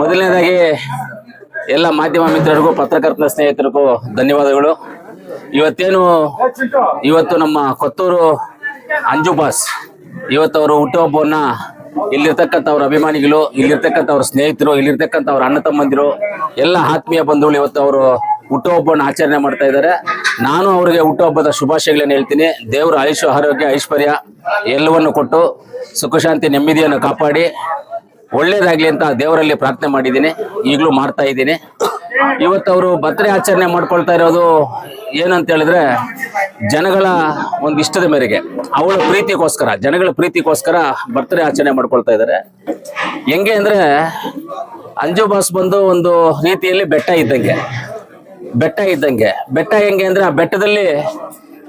ಮೊದಲನೇದಾಗಿ ಎಲ್ಲ ಮಾಧ್ಯಮ ಮಿತ್ರರಿಗೂ, ಪತ್ರಕರ್ತರ ಸ್ನೇಹಿತರಿಗೂ ಧನ್ಯವಾದಗಳು. ಇವತ್ತೇನು ಇವತ್ತು ನಮ್ಮ ಕೊತ್ತೂರು ಅಂಜು ಬಾಸ್, ಇವತ್ತು ಅವರು ಹುಟ್ಟುಹಬ್ಬವನ್ನ ಇಲ್ಲಿರ್ತಕ್ಕಂಥವ್ರ ಅಭಿಮಾನಿಗಳು ಇಲ್ಲಿರ್ತಕ್ಕಂಥ ಅವ್ರ ಸ್ನೇಹಿತರು ಇಲ್ಲಿರ್ತಕ್ಕಂಥ ಅವ್ರ ಅಣ್ಣ ತಮ್ಮಂದಿರು, ಎಲ್ಲ ಆತ್ಮೀಯ ಬಂಧುಗಳು ಇವತ್ತು ಅವರು ಹುಟ್ಟುಹಬ್ಬವನ್ನು ಆಚರಣೆ ಮಾಡ್ತಾ ಇದ್ದಾರೆ. ನಾನು ಅವರಿಗೆ ಹುಟ್ಟುಹಬ್ಬದ ಶುಭಾಶಯಗಳನ್ನು ಹೇಳ್ತೀನಿ. ದೇವರ ಆಯುಷ ಆರೋಗ್ಯ, ಐಶ್ವರ್ಯ ಎಲ್ಲವನ್ನು ಕೊಟ್ಟು ಸುಖ, ಶಾಂತಿ, ನೆಮ್ಮದಿಯನ್ನು ಕಾಪಾಡಿ. ಒಳ್ಳೇದಾಗ್ಲಿ ಅಂತ ದೇವರಲ್ಲಿ ಪ್ರಾರ್ಥನೆ ಮಾಡಿದ್ದೀನಿ. ಈಗಲೂ ಮಾಡ್ತಾ ಇದ್ದೀನಿ. ಇವತ್ತು ಅವರು ಬರ್ತ್ಡೇ ಆಚರಣೆ ಮಾಡ್ಕೊಳ್ತಾ ಇರೋದು ಏನಂತ ಹೇಳಿದ್ರೆ ಜನಗಳ ಒಂದು ಇಷ್ಟದ ಮೇರೆಗೆ. ಅವಳ ಪ್ರೀತಿಗೋಸ್ಕರ, ಜನಗಳ ಪ್ರೀತಿಗೋಸ್ಕರ ಬರ್ತ್ಡೇ ಆಚರಣೆ ಮಾಡ್ಕೊಳ್ತಾ ಇದ್ದಾರೆ. ಹೆಂಗೆ ಅಂದ್ರೆ ಅಂಜು ಬಾಸ್ ಬಂದು ಒಂದು ರೀತಿಯಲ್ಲಿ ಬೆಟ್ಟ ಇದ್ದಂಗೆ. ಬೆಟ್ಟ ಇದ್ದಂಗೆ. ಬೆಟ್ಟ ಹೆಂಗೆ ಅಂದ್ರೆ ಆ ಬೆಟ್ಟದಲ್ಲಿ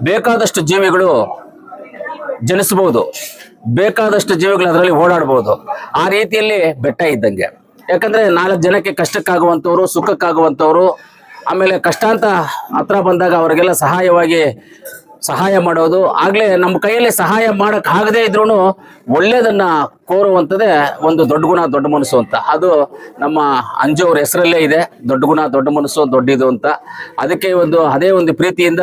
ಬೇಕಾದಷ್ಟು ಜೀವಿಗಳು ಜನಿಸಬಹುದು. ಬೇಕಾದಷ್ಟು ಜೀವಿಗಳು ಅದರಲ್ಲಿ ಓಡಾಡಬಹುದು. ಆ ರೀತಿಯಲ್ಲಿ ಬೆಟ್ಟ ಇದ್ದಂಗೆ. ಯಾಕಂದ್ರೆ ನಾಲ್ಕು ಜನಕ್ಕೆ ಕಷ್ಟಕ್ಕಾಗುವಂಥವ್ರು, ಸುಖಕ್ಕಾಗುವಂಥವ್ರು, ಆಮೇಲೆ ಕಷ್ಟ ಅಂತ ಹತ್ರ ಬಂದಾಗ ಅವರಿಗೆಲ್ಲ ಸಹಾಯವಾಗಿ ಸಹಾಯ ಮಾಡೋದು ಆಗ್ಲೇ ನಮ್ಮ ಕೈಯಲ್ಲಿ ಸಹಾಯ ಮಾಡಕ್ ಆಗದೇ ಇದ್ರೂ ಒಳ್ಳೇದನ್ನ ಕೋರುವಂಥದ್ದೇ ಒಂದು ದೊಡ್ಡ ಗುಣ ದೊಡ್ಡ ಮನಸ್ಸು ಅಂತ. ಅದು ನಮ್ಮ ಅಂಜು ಅವ್ರ ಹೆಸರಲ್ಲೇ ಇದೆ. ದೊಡ್ಡ ಗುಣ ದೊಡ್ಡ ಮನಸ್ಸು ದೊಡ್ಡದು ಅಂತ. ಅದಕ್ಕೆ ಒಂದು ಅದೇ ಒಂದು ಪ್ರೀತಿಯಿಂದ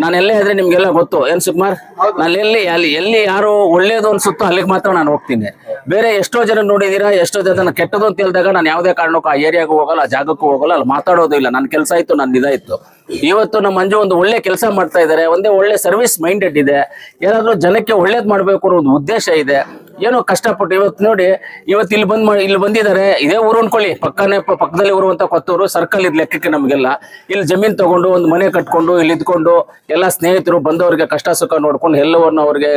ನಾನೆಲ್ಲೇ ಇದ್ರೆ ನಿಮ್ಗೆಲ್ಲ ಗೊತ್ತು. ಏನ್ ಸುಕುಮಾರ್? ನಾನು ಎಲ್ಲಿ ಅಲ್ಲಿ ಎಲ್ಲಿ ಯಾರು ಒಳ್ಳೇದು ಅನ್ಸುತ್ತೋ ಅಲ್ಲಿಗೆ ಮಾತ್ರ ನಾನು ಹೋಗ್ತೀನಿ. ಬೇರೆ ಎಷ್ಟೋ ಜನ ನೋಡಿದೀರಾ ಎಷ್ಟೋ ಜನ ಕೆಟ್ಟದು ಅಂತ ಹೇಳಿದಾಗ ನಾನು ಯಾವುದೇ ಕಾರಣಕ್ಕೂ ಆ ಏರಿಯಾಗೂ ಹೋಗಲ್ಲ ಆ ಜಾಗಕ್ಕೂ ಹೋಗಲ್ಲ ಅಲ್ಲಿ ಮಾತಾಡೋದು ಇಲ್ಲ. ನನ್ನ ಕೆಲಸ ಇತ್ತು ನನ್ನ ಇದಾಯ್ತು. ಇವತ್ತು ನಮ್ಮ ಮಂಜು ಒಂದು ಒಳ್ಳೆ ಕೆಲಸ ಮಾಡ್ತಾ ಇದ್ದಾರೆ, ಒಂದೇ ಒಳ್ಳೆ ಸರ್ವಿಸ್ ಮೈಂಡೆಡ್ ಇದೆ. ಏನಾದರೂ ಜನಕ್ಕೆ ಒಳ್ಳೇದು ಮಾಡಬೇಕು ಅನ್ನೋ ಒಂದು ಉದ್ದೇಶ ಇದೆ. ಏನೋ ಕಷ್ಟಪಟ್ಟು ಇವತ್ತು ನೋಡಿ, ಇವತ್ತು ಇಲ್ಲಿ ಬಂದು ಮಾಡಿ ಇಲ್ಲಿ ಬಂದಿದ್ದಾರೆ. ಇದೇ ಊರು ಅನ್ಕೊಳ್ಳಿ. ಪಕ್ಕನೇ ಪಕ್ಕದಲ್ಲಿ ಊರು ಅಂತ ಕೊತ್ತೂರು ಸರ್ಕಲ್ ಇದ್ ಲೆಕ್ಕಕ್ಕೆ ನಮಗೆಲ್ಲ. ಇಲ್ಲಿ ಜಮೀನ್ ತಗೊಂಡು, ಒಂದು ಮನೆ ಕಟ್ಕೊಂಡು, ಇಲ್ಲಿ ಇದ್ಕೊಂಡು, ಎಲ್ಲ ಸ್ನೇಹಿತರು ಬಂದವರಿಗೆ ಕಷ್ಟ ಸುಖ ನೋಡ್ಕೊಂಡು, ಎಲ್ಲವನ್ನು ಅವ್ರಿಗೆ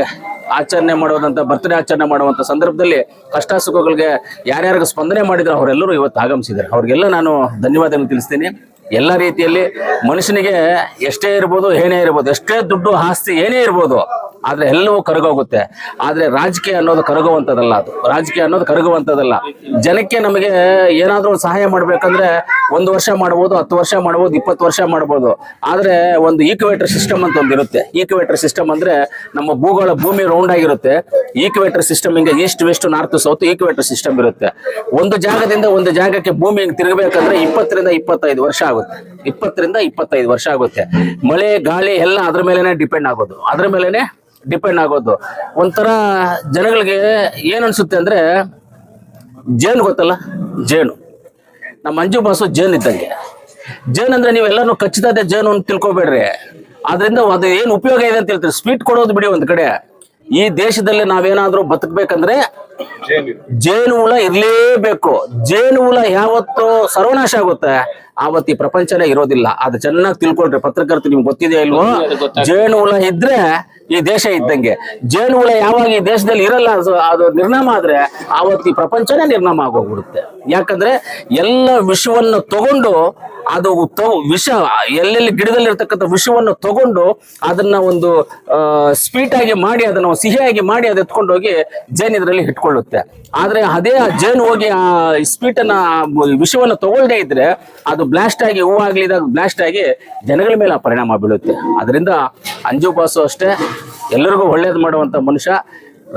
ಆಚರಣೆ ಮಾಡುವಂಥ ಬರ್ತ್ಡೇ ಆಚರಣೆ ಮಾಡುವಂಥ ಸಂದರ್ಭದಲ್ಲಿ ಕಷ್ಟ ಸುಖಗಳಿಗೆ ಯಾರ್ಯಾರಿಗೆ ಸ್ಪಂದನೆ ಮಾಡಿದ್ರು, ಅವರೆಲ್ಲರೂ ಇವತ್ತು ಆಗಮಿಸಿದ್ದಾರೆ. ಅವ್ರಿಗೆಲ್ಲ ನಾನು ಧನ್ಯವಾದಗಳು ತಿಳಿಸ್ತೀನಿ. ಎಲ್ಲ ರೀತಿಯಲ್ಲಿ ಮನುಷ್ಯನಿಗೆ ಎಷ್ಟೇ ಇರ್ಬೋದು ಏನೇ ಇರ್ಬೋದು ಎಷ್ಟೇ ದುಡ್ಡು ಆಸ್ತಿ ಏನೇ ಇರ್ಬೋದು ಆದ್ರೆ ಎಲ್ಲವೂ ಕರಗೋಗುತ್ತೆ. ಆದ್ರೆ ರಾಜಕೀಯ ಅನ್ನೋದು ಕರಗುವಂತದಲ್ಲ ಅದು. ರಾಜಕೀಯ ಅನ್ನೋದು ಕರಗುವಂತದಲ್ಲ ಜನಕ್ಕೆ ನಮಗೆ ಏನಾದ್ರೂ ಸಹಾಯ ಮಾಡ್ಬೇಕಂದ್ರೆ ಒಂದು ವರ್ಷ ಮಾಡ್ಬೋದು, ಹತ್ತು ವರ್ಷ ಮಾಡ್ಬೋದು, ಇಪ್ಪತ್ತು ವರ್ಷ ಮಾಡ್ಬೋದು. ಆದ್ರೆ ಒಂದು ಈಕ್ವೇಟರ್ ಸಿಸ್ಟಮ್ ಅಂತ ಒಂದು ಇರುತ್ತೆ. ಈಕ್ವೇಟರ್ ಸಿಸ್ಟಮ್ ಅಂದ್ರೆ ನಮ್ಮ ಭೂಗೋಳ ಭೂಮಿ ರೌಂಡ್ ಆಗಿರುತ್ತೆ. ಈಕ್ವೇಟರ್ ಸಿಸ್ಟಮ್ ಹಿಂಗೆ east west north south equator system ಇರುತ್ತೆ. ಒಂದು ಜಾಗದಿಂದ ಒಂದು ಜಾಗಕ್ಕೆ ಭೂಮಿ ಹಿಂಗೆ ತಿರುಗಬೇಕಂದ್ರೆ ಇಪ್ಪತ್ತರಿಂದ ಇಪ್ಪತ್ತೈದು ವರ್ಷ ಆಗುತ್ತೆ. ಇಪ್ಪತ್ತರಿಂದ ಇಪ್ಪತ್ತೈದು ವರ್ಷ ಆಗುತ್ತೆ. ಮಳೆ, ಗಾಳಿ ಎಲ್ಲ ಅದ್ರ ಮೇಲೆನೆ ಡಿಪೆಂಡ್ ಆಗೋದು. ಅದ್ರ ಮೇಲೆನೆ ಡಿಪೆಂಡ್ ಆಗೋದು. ಒಂಥರ ಜನಗಳಿಗೆ ಏನು ಅನ್ಸುತ್ತೆ ಅಂದ್ರೆ ಜೇನು ಗೊತ್ತಲ್ಲ? ಜೇನು. ನಮ್ಮ ಮಂಜು ಬಾಸು ಜೇನು ಇದ್ದಂಗೆ. ಜೇನು ಅಂದ್ರೆ ನೀವೆಲ್ಲರೂ ಕಚ್ಚಿದ ಜೇನು ಅಂತ ತಿಳ್ಕೊಬೇಡ್ರಿ. ಅದರಿಂದ ಅದು ಏನು ಉಪಯೋಗ ಇದೆ ಅಂತ ಹೇಳ್ತಾರೆ. ಸ್ವೀಟ್ ಕೊಡೋದು ಬಿಡಿ ಒಂದ್ ಕಡೆ. ಈ ದೇಶದಲ್ಲಿ ನಾವೇನಾದ್ರೂ ಬದುಕಬೇಕಂದ್ರೆ ಜೇನು. ಹುಳ ಇರ್ಲೇಬೇಕು. ಜೇನು ಹುಳ ಯಾವತ್ತು ಸರ್ವನಾಶ ಆಗುತ್ತೆ. ಆವತ್ತು ಈ ಪ್ರಪಂಚನೇ ಇರೋದಿಲ್ಲ. ಅದು ಚೆನ್ನಾಗಿ ತಿಳ್ಕೊಳ್ರಿ. ಪತ್ರಕರ್ತ ನಿಮ್ಗೆ ಗೊತ್ತಿದೆಯಾ ಇಲ್ವೋ? ಜೇನು ಹುಳ ಇದ್ರೆ ಈ ದೇಶ ಇದ್ದಂಗೆ. ಜೇನು ಹುಳ ಯಾವಾಗ ಈ ದೇಶದಲ್ಲಿ ಇರಲ್ಲ ಅದು ಅದು ನಿರ್ನಾಮ ಆದ್ರೆ ಆವತ್ತು ಈ ಪ್ರಪಂಚನೇ ನಿರ್ನಾಮ ಆಗೋಗ್ಬಿಡುತ್ತೆ. ಯಾಕಂದ್ರೆ ಎಲ್ಲ ವಿಷವನ್ನು ತಗೊಂಡು ಅದು ವಿಷ, ಎಲ್ಲೆಲ್ಲಿ ಗಿಡದಲ್ಲಿ ಇರ್ತಕ್ಕಂಥ ವಿಷವನ್ನು ತಗೊಂಡು ಅದನ್ನ ಒಂದು ಸ್ವೀಟ್ ಆಗಿ ಮಾಡಿ ಅದನ್ನ, ಸಿಹಿಯಾಗಿ ಮಾಡಿ ಅದು ಎತ್ಕೊಂಡೋಗಿ ಜೇನು ಇದರಲ್ಲಿ ಇಟ್ಕೊಳ್ಳುತ್ತೆ. ಆದ್ರೆ ಅದೇ ಜೇನು ಹೋಗಿ ಆ ಸ್ವೀಟ್ ಅನ್ನ, ವಿಷವನ್ನು ತಗೊಳ್ಳದೇ ಇದ್ರೆ ಅದು ಬ್ಲಾಸ್ಟ್ ಆಗಿ ಹೂವಾಗ್ಲಿದಾಗ ಬ್ಲಾಸ್ಟ್ ಆಗಿ ಜನಗಳ ಮೇಲೆ ಪರಿಣಾಮ ಬೀಳುತ್ತೆ. ಅದರಿಂದ ಅಂಜು ಬಾಸು ಅಷ್ಟೇ. ಎಲ್ಲರಿಗೂ ಒಳ್ಳೇದು ಮಾಡುವಂತ ಮನುಷ್ಯ.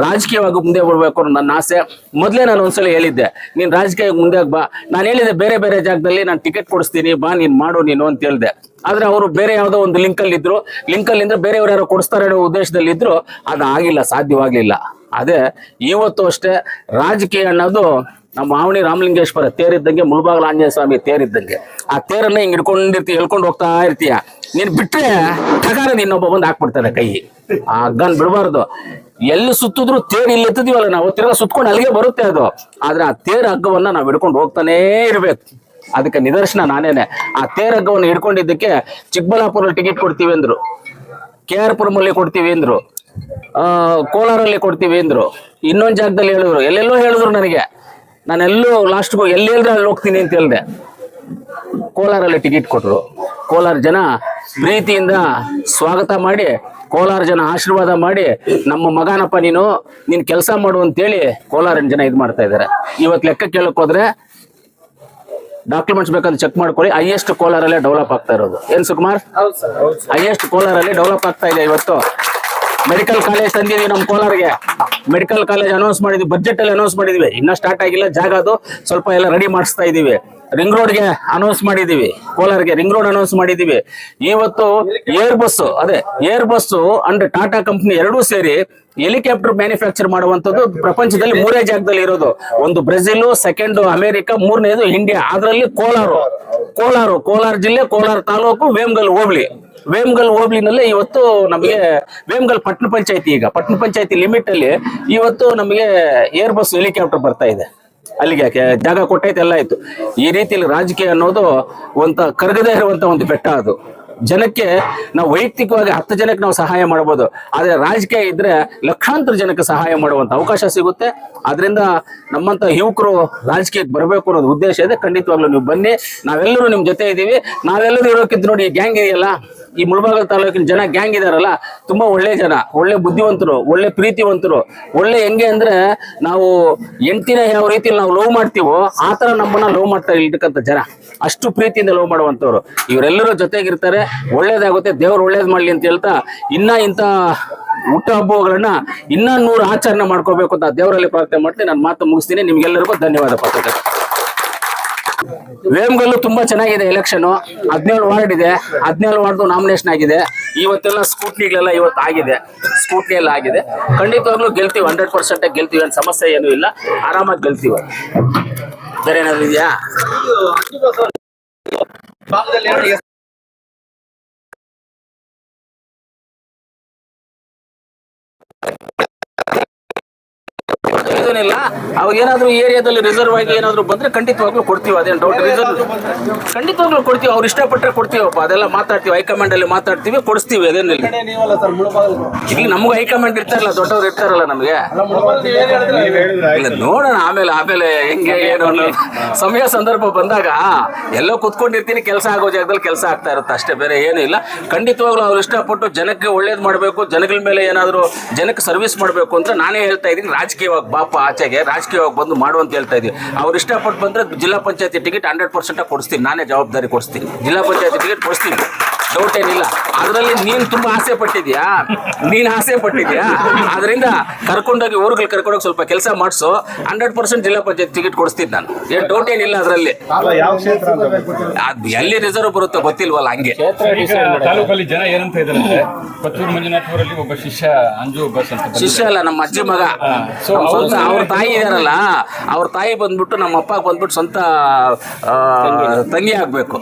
ರಾಜಕೀಯವಾಗಿ ಮುಂದೆ ಬರ್ಬೇಕು ಅನ್ನೋ ನನ್ನ ಆಸೆ. ಮೊದಲೇ ನಾನು ಒಂದ್ಸಲ ಹೇಳಿದ್ದೆ, ನೀನು ರಾಜಕೀಯ ಮುಂದೆ ಬಾ. ನಾನು ಹೇಳಿದೆ ಬೇರೆ ಬೇರೆ ಜಾಗದಲ್ಲಿ ನಾನು ಟಿಕೆಟ್ ಕೊಡಿಸ್ತೀನಿ, ಬಾ ನೀನು ಮಾಡು ನೀನು ಅಂತ ಹೇಳಿದೆ. ಆದರೆ ಅವರು ಬೇರೆ ಯಾವುದೋ ಒಂದು ಲಿಂಕಲ್ಲಿ ಇದ್ರು. ಲಿಂಕ್ ಅಲ್ಲಿ ಇದ್ರೆ ಬೇರೆಯವ್ರು ಯಾರೋ ಕೊಡಿಸ್ತಾರೆ ಅನ್ನೋ ಉದ್ದೇಶದಲ್ಲಿ ಇದ್ರು. ಅದು ಆಗಿಲ್ಲ, ಸಾಧ್ಯವಾಗಲಿಲ್ಲ. ಅದೇ, ಇವತ್ತು ಅಷ್ಟೇ ರಾಜಕೀಯ ಅನ್ನೋದು ನಮ್ಮ ಮಾವಣಿ ರಾಮಲಿಂಗೇಶ್ವರ ತೇರಿದ್ದಂಗೆ ಮುಳಬಾಗಲ ಆಂಜನೇಯ ಸ್ವಾಮಿ ತೇರಿದ್ದಂಗೆ. ಆ ತೇರನ್ನ ಹಿಂಗ್ ಹಿಡ್ಕೊಂಡಿರ್ತೀಯ ಹೇಳ್ಕೊಂಡು ಹೋಗ್ತಾ ಇರ್ತೀಯ. ನೀನ್ ಬಿಟ್ರೆ ಟಕಾರ ಇನ್ನೊಬ್ಬ ಬಂದು ಹಾಕ್ಬಿಡ್ತಾನೆ ಕೈ. ಆ ಗನ್ ಬಿಡಬಾರ್ದು. ಎಲ್ಲಿ ಸುತ್ತಿದ್ರು ತೇರು ಇಲ್ಲಿ ಎತ್ತಿದೀವಲ್ಲ ನಾವು, ತಿರ್ಗ ಸುತ್ಕೊಂಡು ಅಲ್ಲಿಗೆ ಬರುತ್ತೆ ಅದು. ಆದ್ರೆ ಆ ತೇರ ಹಗ್ಗವನ್ನ ನಾವು ಹಿಡ್ಕೊಂಡು ಹೋಗ್ತಾನೇ ಇರ್ಬೇಕು. ಅದಕ್ಕೆ ನಿದರ್ಶನ ನಾನೇನೆ. ಆ ತೇರ ಹಗ್ಗವನ್ನು ಹಿಡ್ಕೊಂಡಿದ್ದಕ್ಕೆ ಚಿಕ್ಕಬಳ್ಳಾಪುರ ಟಿಕೆಟ್ ಕೊಡ್ತೀವಿ ಅಂದ್ರು. ಕೆ ಆರ್ ಪುರಮಲ್ಲಿ ಕೊಡ್ತೀವಿ ಅಂದ್ರು. ಆ ಕೋಲಾರಲ್ಲಿ ಕೊಡ್ತೀವಿ ಅಂದ್ರು. ಇನ್ನೊಂದ್ ಜಾಗದಲ್ಲಿ ಹೇಳಿದ್ರು. ಎಲ್ಲೆಲ್ಲೋ ಹೇಳಿದ್ರು ನನಗೆ. ನಾನೆಲ್ಲೂ ಲಾಸ್ಟ್ಗೂ ಎಲ್ಲಿ ಹೇಳಿದ್ರೆ ಅಲ್ಲಿ ಹೋಗ್ತೀನಿ ಅಂತ ಹೇಳ್ದೆ. ಕೋಲಾರಲ್ಲಿ ಟಿಕೆಟ್ ಕೊಟ್ಟರು ಕೋಲಾರ ಜನ ಪ್ರೀತಿಯಿಂದ ಸ್ವಾಗತ ಮಾಡಿ ಕೋಲಾರ ಜನ ಆಶೀರ್ವಾದ ಮಾಡಿ ನಮ್ಮ ಮಗನಪ್ಪ ನೀನು ನೀನು ಕೆಲಸ ಮಾಡು ಅಂತೇಳಿ ಕೋಲಾರನ ಜನ ಇದು ಮಾಡ್ತಾ ಇದ್ದಾರೆ ಇವತ್ತು ಲೆಕ್ಕ ಕೇಳಕ್ ಹೋದ್ರೆ ಡಾಕ್ಯುಮೆಂಟ್ಸ್ ಬೇಕಂತ ಚೆಕ್ ಮಾಡ್ಕೊಳ್ಳಿ. ಹೈಯೆಸ್ಟ್ ಕೋಲಾರಲ್ಲೇ ಡೆವಲಪ್ ಆಗ್ತಾ ಇರೋದು. ಏನ್ ಸುಕುಮಾರ್? ಹೈಯೆಸ್ಟ್ ಕೋಲಾರಲ್ಲಿ ಡೆವಲಪ್ ಆಗ್ತಾ ಇದೆ ಇವತ್ತು. ಮೆಡಿಕಲ್ ಕಾಲೇಜ್ ತಂದಿದೀವಿ ನಮ್ಮ ಕೋಲಾರ್ಗೆ. ಮೆಡಿಕಲ್ ಕಾಲೇಜ್ ಅನೌನ್ಸ್ ಮಾಡಿದ್ವಿ ಬಜೆಟ್ ಅಲ್ಲಿ ಅನೌನ್ಸ್ ಮಾಡಿದ್ವಿ. ಇನ್ನೂ ಸ್ಟಾರ್ಟ್ ಆಗಿಲ್ಲ, ಜಾಗ ಅದು. ಸ್ವಲ್ಪ ಎಲ್ಲ ರೆಡಿ ಮಾಡಿಸ್ತಾ ಇದೀವಿ. ರಿಂಗ್ ರೋಡ್ಗೆ ಅನೌನ್ಸ್ ಮಾಡಿದೀವಿ, ಕೋಲಾರ್ಗೆ ರಿಂಗ್ ರೋಡ್ ಅನೌನ್ಸ್ ಮಾಡಿದೀವಿ. ಇವತ್ತು ಏರ್ ಬಸ್ ಅದೇ Airbus and Tata company ಎರಡೂ ಸೇರಿ ಹೆಲಿಕಾಪ್ಟರ್ ಮ್ಯಾನುಫ್ಯಾಕ್ಚರ್ ಮಾಡುವಂತದ್ದು ಪ್ರಪಂಚದಲ್ಲಿ ಮೂರೇ ಜಾಗದಲ್ಲಿ ಇರೋದು. ಒಂದು ಬ್ರೆಜಿಲ್ ಸೆಕೆಂಡ್ ಅಮೆರಿಕ, ಮೂರನೇದು ಇಂಡಿಯಾ ಅದರಲ್ಲಿ ಕೋಲಾರ. ಕೋಲಾರ ಕೋಲಾರ ಜಿಲ್ಲೆ, ಕೋಲಾರ ತಾಲೂಕು ವೇಮಗಲ್ ಹೋಬಳಿ. ವೇಮಗಲ್ ಹೋಬಳಿನಲ್ಲಿ ಇವತ್ತು ನಮಗೆ ವೇಮಗಲ್ ಪಟ್ಟಣ ಪಂಚಾಯತಿ ಈಗ. ಪಟ್ಟಣ ಪಂಚಾಯತಿ ಲಿಮಿಟ್ ಅಲ್ಲಿ ಇವತ್ತು ನಮಗೆ ಏರ್ ಬಸ್ ಹೆಲಿಕಾಪ್ಟರ್ ಬರ್ತಾ ಇದೆ. ಅಲ್ಲಿಗೆ ಜಾಗ ಕೊಟ್ಟೈತೆ ಎಲ್ಲ ಆಯ್ತು. ಈ ರೀತಿಯಲ್ಲಿ ರಾಜಕೀಯ ಅನ್ನೋದು ಒಂತ ಕರಗದೇ ಇರುವಂತ ಒಂದು ಬೆಟ್ಟ ಅದು. ಜನಕ್ಕೆ ನಾವು ವೈಯಕ್ತಿಕವಾಗಿ ಹತ್ತು ಜನಕ್ಕೆ ನಾವು ಸಹಾಯ ಮಾಡಬಹುದು. ಆದ್ರೆ ರಾಜಕೀಯ ಇದ್ರೆ ಲಕ್ಷಾಂತರ ಜನಕ್ಕೆ ಸಹಾಯ ಮಾಡುವಂತ ಅವಕಾಶ ಸಿಗುತ್ತೆ. ಅದರಿಂದ ನಮ್ಮಂತ ಯುವಕರು ರಾಜಕೀಯಕ್ಕೆ ಬರಬೇಕು ಅನ್ನೋದು ಉದ್ದೇಶ ಇದೆ. ಖಂಡಿತವಾಗ್ಲೂ ನೀವು ಬನ್ನಿ. ನಾವೆಲ್ಲರೂ ನಿಮ್ ಜೊತೆ ಇದ್ದೀವಿ ನಾವೆಲ್ಲರೂ ಇರೋಕ್ಕಿಂತ ನೋಡಿ ಗ್ಯಾಂಗ್ ಇದೆಯಲ್ಲ? ಈ ಮುಳಬಾಗಲ್ ತಾಲೂಕಿನ ಜನ ಗ್ಯಾಂಗ್ ಇದಾರಲ್ಲ, ತುಂಬಾ ಒಳ್ಳೆ ಜನ, ಒಳ್ಳೆ ಬುದ್ಧಿವಂತರು, ಒಳ್ಳೆ ಪ್ರೀತಿವಂತರು. ಒಳ್ಳೆ ಹೆಂಗೆ ಅಂದ್ರೆ ನಾವು ಎಂಟಿನ ಯಾವ ರೀತಿಯಲ್ಲಿ ನಾವು ಲವ್ ಮಾಡ್ತೀವೋ, ಆ ತರ ನಮ್ಮನ್ನ ಲವ್ ಮಾಡ್ತಾ ಇರ್ತಕ್ಕಂಥ ಜನ. ಅಷ್ಟು ಪ್ರೀತಿಯಿಂದ ಲವ್ ಮಾಡುವಂತವ್ರು ಇವರೆಲ್ಲರೂ ಜೊತೆಗಿರ್ತಾರೆ, ಒಳ್ಳೇದಾಗುತ್ತೆ, ದೇವ್ರು ಒಳ್ಳೇದ್ ಮಾಡ್ಲಿ ಅಂತ ಹೇಳ್ತಾ ಇನ್ನ ಇಂಥ ಹುಟ್ಟ ಹಬ್ಬಗಳನ್ನ ಇನ್ನ ನೂರು ಆಚರಣೆ ಮಾಡ್ಕೋಬೇಕು ಅಂತ ದೇವರಲ್ಲಿ ಪ್ರಾರ್ಥನೆ ಮಾಡ್ತೀನಿ. ನಾನು ಮಾತು ಮುಗಿಸ್ತೀನಿ. ನಿಮ್ಗೆಲ್ಲರಿಗೂ ಧನ್ಯವಾದ ಪತ್ರಕರ್ತ ವೇಮ್ಗಲ್ಲು ತುಂಬಾ ಚೆನ್ನಾಗಿದೆ ಎಲೆಕ್ಷನ್ ಹದಿನೇಳು ವಾರ್ಡ್ ಇದೆ. ಹದಿನೇಳು ವಾರ್ಡ್ ನಾಮಿನೇಷನ್ ಆಗಿದೆ. ಇವತ್ತೆಲ್ಲ ಸ್ಕೂಟ್ನಿಗಳೆಲ್ಲ ಇವತ್ತು ಆಗಿದೆ. ಸ್ಕೂಟ್ನಿ ಎಲ್ಲ ಆಗಿದೆ. ಖಂಡಿತವಾಗ್ಲೂ ಗೆಲ್ತೀವಿ ಹಂಡ್ರೆಡ್ ಪರ್ಸೆಂಟ್ ಗೆಲ್ತೀವಿ ಅಂತ ಸಮಸ್ಯೆ ಏನೂ ಇಲ್ಲ. ಆರಾಮಾಗಿ ಗೆಲ್ತೀವಿ. ಬೇರೆ ಏನಾದ್ರು ಇದೆಯಾ? ಇದೇನಿಲ್ಲ ಅವಾಗ ಏನಾದ್ರು ಏರಿಯಾದಲ್ಲಿ ರಿಸರ್ವ್ ಆಗಿ ಏನಾದ್ರು ಬಂದ್ರೆ ಖಂಡಿತವಾಗ್ಲೂ ಕೊಡ್ತೀವಿ ಅದೇನು ಡೌಟ್ ರಿಸರ್ವ್ ಖಂಡಿತವಾಗ್ಲೂ ಕೊಡ್ತೀವಿ ಅವ್ರು ಇಷ್ಟಪಟ್ಟರೆ ಕೊಡ್ತೀವಪ್ಪ ಅದೆಲ್ಲ ಮಾತಾಡ್ತೀವಿ ಹೈಕಮಾಂಡ್ ಅಲ್ಲಿ ಮಾತಾಡ್ತೀವಿ ಕೊಡಿಸ್ತೀವಿ ಅದೇನಿಲ್ಲ. ಈಗ ಸರ್ ಮುಳುಬಾಗಲು ಇಲ್ಲಿ ನಮಗೂ ಹೈಕಮಾಂಡ್ ಇರ್ತಾರಲ್ಲ ದೊಡ್ಡವ್ರು ಇರ್ತಾರಲ್ಲ ನಮಗೆ. ಇಲ್ಲ ನೋಡೋಣ ಆಮೇಲೆ ಆಮೇಲೆ ಹೆಂಗೆ ಏನು ಅನ್ನೋದು. ಸಮಯ ಸಂದರ್ಭ ಬಂದಾಗ ಎಲ್ಲೋ ಕುತ್ಕೊಂಡಿರ್ತೀನಿ ಕೆಲಸ ಆಗೋ ಜಾಗದಲ್ಲಿ ಕೆಲಸ ಆಗ್ತಾ ಇರುತ್ತೆ ಅಷ್ಟೇ ಬೇರೆ ಏನೂ ಇಲ್ಲ. ಖಂಡಿತವಾಗ್ಲೂ ಅವ್ರು ಇಷ್ಟಪಟ್ಟು ಜನಕ್ಕೆ ಒಳ್ಳೇದು ಮಾಡಬೇಕು ಜನಗಳ ಮೇಲೆ ಏನಾದರೂ ಜನಕ್ಕೆ ಸರ್ವಿಸ್ ಮಾಡಬೇಕು ಅಂತ ನಾನೇ ಹೇಳ್ತಾ ಇದ್ದೀನಿ ರಾಜಕೀಯವಾಗಿ ಬಾಪ ಆಚೆಗೆ ರಾಜಕೀಯವಾಗಿ ಬಂದು ಮಾಡು ಅಂತ ಹೇಳ್ತಾ ಇದ್ದೀವಿ ಅವ್ರು ಇಷ್ಟಪಟ್ಟು ಬಂದ್ರೆ ಜಿಲ್ಲಾ ಪಂಚಾಯತಿ ಟಿಕೆಟ್ ಹಂಡ್ರೆಡ್ ಪರ್ಸೆಂಟ್ ಕೊಡಿಸ್ತೀನಿ. ನಾನೇ ಜವಾಬ್ದಾರಿ ಕೊಡಿಸ್ತೀನಿ. ಜಿಲ್ಲಾ ಪಂಚಾಯತಿ ಟಿಕೆಟ್ ಕೊಡಿಸ್ತೀನಿ. ಡೌಟ್ ಏನಿಲ್ಲ. ಅದರಲ್ಲಿ ನೀನ್ ತುಂಬಾ ಆಸೆ ಪಟ್ಟಿದ್ಯಾ? ನೀನ್ ಆಸೆ ಪಟ್ಟಿದ್ಯಾ? ಅದರಿಂದ ಕರ್ಕೊಂಡೋಗಿ ಊರುಗಳು ಕರ್ಕೊಂಡೋಗಿ ಸ್ವಲ್ಪ ಕೆಲಸ ಮಾಡಿಸು. ಹಂಡ್ರೆಡ್ ಪರ್ಸೆಂಟ್ ಜಿಲ್ಲಾ ಪಂಚಾಯತ್ ಟಿಕೆಟ್ ಕೊಡಿಸ್ತೀನಿ ನಾನು. ಏನ್ ಡೌಟ್ ಏನಿಲ್ಲ ಅದರಲ್ಲಿ. ಯಾವ ಕ್ಷೇತ್ರ ಅದು ಎಲ್ಲಿ ರಿಸರ್ವ್ ಬರುತ್ತೆ ಗೊತ್ತಿಲ್ವಲ್ಲ ಹಂಗೆ. ತಾಲೂಕಲ್ಲಿ ಜನ ಏನಂತ ಇದ್ದಾರೆ ಪತ್ತೂರು ಮಂಜುನಾಥ್ ಅವರಲ್ಲಿ ಒಬ್ಬ ಶಿಷ್ಯ ಅಂಜು ಬಸ್ ಅಂತ ಶಿಷ್ಯ ಅಲ್ಲ ನಮ್ಮ ಅಜ್ಜಿ ಮಗ. ಅವ್ರ ತಾಯಿ ಇದಾರಲ್ಲ ಅವ್ರ ತಾಯಿ ಬಂದ್ಬಿಟ್ಟು ನಮ್ಮ ಅಪ್ಪ ಬಂದ್ಬಿಟ್ಟು ಸ್ವಂತ ತಂಗಿ ಆಗ್ಬೇಕು.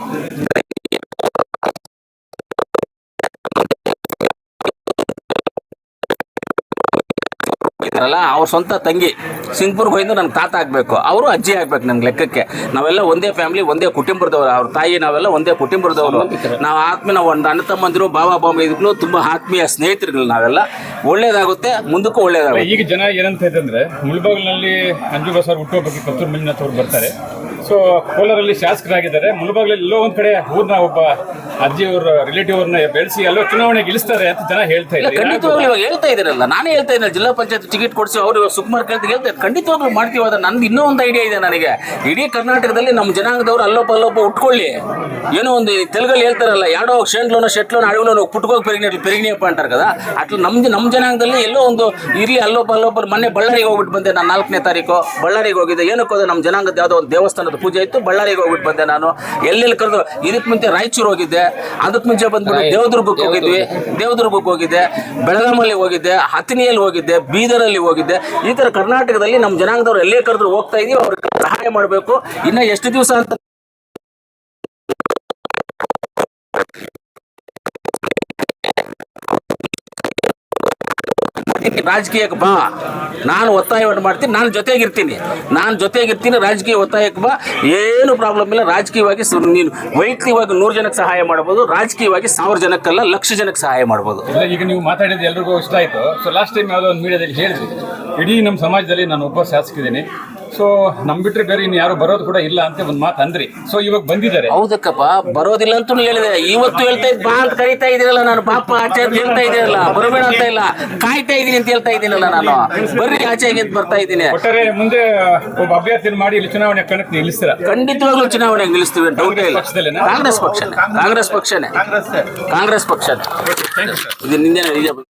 ಇದಾರಲ್ಲ ಅವ್ರ ಸ್ವಂತ ತಂಗಿ. ಸಿಂಗ್ಪುರ್ಗೆ ಹೋಯ್ದು ನನ್ನ ತಾತ ಆಗಬೇಕು. ಅವರು ಅಜ್ಜಿ ಆಗ್ಬೇಕು ನನ್ಗೆ ಲೆಕ್ಕಕ್ಕೆ. ನಾವೆಲ್ಲ ಒಂದೇ ಫ್ಯಾಮಿಲಿ ಒಂದೇ ಕುಟುಂಬದವರು. ಅವ್ರ ತಾಯಿ ನಾವೆಲ್ಲ ಒಂದೇ ಕುಟುಂಬದವರು. ನಾವು ಆತ್ಮೀಯ ನಾವು ಒಂದು ಅಣ್ಣ ತಮ್ಮಂದಿರು ಬಾಬಾ ಬಾಮ ಇದಕ್ಕೂ ತುಂಬ ಆತ್ಮೀಯ ಸ್ನೇಹಿತರುಗಳು ನಾವೆಲ್ಲ. ಒಳ್ಳೇದಾಗುತ್ತೆ, ಮುಂದಕ್ಕೂ ಒಳ್ಳೇದಾಗುತ್ತೆ. ಈಗ ಜನ ಏನಂತ ಅಂದ್ರೆ ಮುಳಬಾಗಿಲಿನಲ್ಲಿ ಅಂಜು ಬಸ್ ಹುಟ್ಟುವ ಬಗ್ಗೆ ಕತ್ತೂರು ಮಂಜುನಾಥ್ ಅವ್ರು ಬರ್ತಾರೆ. ಸೊ ಕೋಲಾರಲ್ಲಿ ಶಾಸಕರಾಗಿದ್ದಾರೆ. ಮುಳಬಾಗ್ಲಲ್ಲಿ ಎಲ್ಲೋ ಒಂದ್ ಕಡೆ ಊರ್ನ ಒಬ್ಬ ಅಜ್ಜಿ ಅಜ್ಜಿಯವ್ರ ರಿಲೇಟಿವ್ ಅವ್ರನ್ನ ಬೆಳೆಸಿ ಅಲ್ಲೋ ಚುನಾವಣೆ ಗೆಲ್ಲಿಸ್ತಾರೆ ಅಂತ ಜನ ಹೇಳ್ತಾ ಇಲ್ಲ ಇದ್ದಾರೆ. ಖಂಡಿತವಾಗ್ಲೂ ಇವಾಗ ಹೇಳ್ತಾ ಇದ್ದಾರಲ್ಲ ನಾನೇ ಹೇಳ್ತಾ ಇದ್ದೇನೆ ಜಿಲ್ಲಾ ಪಂಚಾಯತ್ ಟಿಕೆಟ್ ಕೊಡಿಸಿ ಅವರು ಇವಾಗ ಸುಕುಮಾರ್ ಹೇಳ್ತಾ ಇದ್ದಾರೆ. ಖಂಡಿತವಾಗ್ಲೂ ಮಾಡ್ತೀವಿ ಅದ ನಂದು ಇನ್ನೂ ಒಂದು ಐಡಿಯಾ ಇದೆ ನನಗೆ. ಇಡೀ ಕರ್ನಾಟಕದಲ್ಲಿ ನಮ್ಮ ಜನಾಂಗದವ್ರು ಅಲ್ಲೋಪ ಅಲ್ಲೋಪ ಉಟ್ಕೊಳ್ಳಿ. ಏನೋ ಒಂದು ತೆಲುಗಲ್ಲಿ ಹೇಳ್ತಾರಲ್ಲ ಯಾಡೋ ಶೆಂಟ್ಲೋನೋ ಶೆಟ್ಲೋನ ಅಳಿವ್ಲೋನೋ ಪುಟ್ಕೋಗಿ ಪೆರಿಗಿನ ಅಪ್ಪ ಅಂತಾರೆ ಕದಾ ಅಟ್ಲ ನಮ್ಮ ನಮ್ಮ ಜನಾಂಗದಲ್ಲಿ ಎಲ್ಲೋ ಒಂದು ಇರಲಿ ಅಲ್ಲೋಪ ಅಲ್ಲೋಪ ಮೊನ್ನೆ ಬಳ್ಳಾರಿಗೆ ಹೋಗ್ಬಿಟ್ಟು ಬಂದೆ ನಾನು ನಾಲ್ಕನೇ ತಾರೀಕು. ಬಳ್ಳಾರಿಗೆ ಹೋಗಿದ್ದೆ. ಏನಕ್ಕೆ ಹೋದೆ ನಮ್ಮ ಜನಾಂಗದ ಯಾವುದೋ ಒಂದು ದೇವಸ್ಥಾನದ ಪೂಜೆ ಇತ್ತು ಬಳ್ಳಾರಿಗೆ ಹೋಗ್ಬಿಟ್ಟು ಬಂದೆ ನಾನು. ಎಲ್ಲೆಲ್ಲಿ ಕರೆದು ಇದಕ್ಕೆ ಮುಂಚೆ ರಾಯಚೂರು ಹೋಗಿದ್ದೆ. ಅದಕ್ಕೆ ಮುಂಚೆ ಬಂದ್ಬಿಟ್ಟು ದೇವದುರ್ಗಕ್ಕೆ ಹೋಗಿದ್ವಿ. ದೇವದುರ್ಗಕ್ಕೆ ಹೋಗಿದ್ದೆ ಬೆಳಗಾಮಲ್ಲಿ ಹೋಗಿದ್ದೆ ಹತ್ತಿನಿಯಲ್ಲಿ ಹೋಗಿದ್ದೆ ಬೀದರಲ್ಲಿ ಹೋಗಿದ್ದೆ. ಈ ಥರ ಕರ್ನಾಟಕದಲ್ಲಿ ನಮ್ಮ ಜನಾಂಗದವ್ರು ಎಲ್ಲೇ ಕರೆದ್ರು ಹೋಗ್ತಾ ಇದೀವಿ ಅವ್ರಿಗೆ ಸಹಾಯ ಮಾಡಬೇಕು. ಇನ್ನು ಎಷ್ಟು ದಿವಸ ಅಂತ ರಾಜಕೀಯಕ್ಕೆ ಬಾ. ನಾನು ಒತ್ತಾಯವನ್ನು ಮಾಡ್ತೀನಿ, ನಾನು ಜೊತೆಗಿರ್ತೀನಿ. ನಾನು ಜೊತೆಗಿರ್ತೀನಿ, ರಾಜಕೀಯ ಒತ್ತಾಯಕ್ಕೆ ಬಾ. ಏನು ಪ್ರಾಬ್ಲಮ್ ಇಲ್ಲ, ರಾಜಕೀಯವಾಗಿ ನೀನು ವೈಯಕ್ತಿಕವಾಗಿ ನೂರು ಜನಕ್ಕೆ ಸಹಾಯ ಮಾಡ್ಬೋದು, ರಾಜಕೀಯವಾಗಿ ಸಾವಿರ ಜನಕ್ಕಲ್ಲ, ಲಕ್ಷ ಜನಕ್ಕೆ ಸಹಾಯ ಮಾಡ್ಬೋದು. ಈಗ ನೀವು ಮಾತಾಡಿದ್ದು ಎಲ್ರಿಗೂ ಇಷ್ಟ ಆಯಿತು. ಸೊ ಲಾಸ್ಟ್ ಟೈಮ್ ಯಾವುದೋ ಒಂದು ಮೀಡಿಯಾದಲ್ಲಿ ಹೇಳಿದ್ರಿ. ಇಡೀ ನಮ್ಮ ಸಮಾಜದಲ್ಲಿ ನಾನು ಒಬ್ಬ ಶಾಸಕಿದ್ದೀನಿ. ಸೊ ನಮ್ ಬಿಟ್ರೆ ಬೇರೆ ಇನ್ನು ಯಾರು ಬರೋದು ಕೂಡ ಇಲ್ಲ ಅಂತ ಒಂದು ಮಾತು ಅಂದ್ರಿ. ಸೊ ಇವಾಗ ಬಂದಿದ್ದಾರೆ. ಹೌದಕ್ಕಪ್ಪ ಬರೋದಿಲ್ಲ ಅಂತ ಹೇಳಿದೆ. ಇವತ್ತು ಹೇಳ್ತಾ ಇದ್ ಬಾ ಅಂತ ಕರಿತಾ ಇದೀರಲ್ಲ ನಾನು. ಪಾಪ ಆಚೆ ಅಂತ ಹೇಳ್ತಾ ಇದೀರಲ್ಲ ಬರಬೇಡ ಅಂತ ಇಲ್ಲ. ಕಾಯ್ತಾ ಇದೀನಿ ಅಂತ ಹೇಳ್ತಾ ಇದೀನಲ್ಲ ನಾನು. ಬರ್ರಿ ಆಚೆಗೆ ಅಂತ ಬರ್ತಾ ಇದ್ದೀನಿ ಒಟ್ಟಾರೆ ಮುಂದೆ ಒಬ್ಬ ಅಭ್ಯರ್ಥಿ ಮಾಡಿ ಇಲ್ಲಿ ಚುನಾವಣೆ ಕಣಕ್ಕೆ ನಿಲ್ಲಿಸ್ತೀರಾ? ಖಂಡಿತವಾಗ್ಲೂ ಚುನಾವಣೆ ನಿಲ್ಲಿಸ್ತೀವಿ ಡೌಟ್ ಇಲ್ಲ. ಪಕ್ಷದಲ್ಲೇನಾ? ಕಾಂಗ್ರೆಸ್ ಪಕ್ಷನೇ. ಕಾಂಗ್ರೆಸ್ ಪಕ್ಷನೇ. ಕಾಂಗ್ರೆಸ್ ಪಕ್ಷ. ಪಕ್ಷನೇ ಥ್ಯಾಂಕ್ ಯು ಸರ್ ಇದು ನಿಂದೆ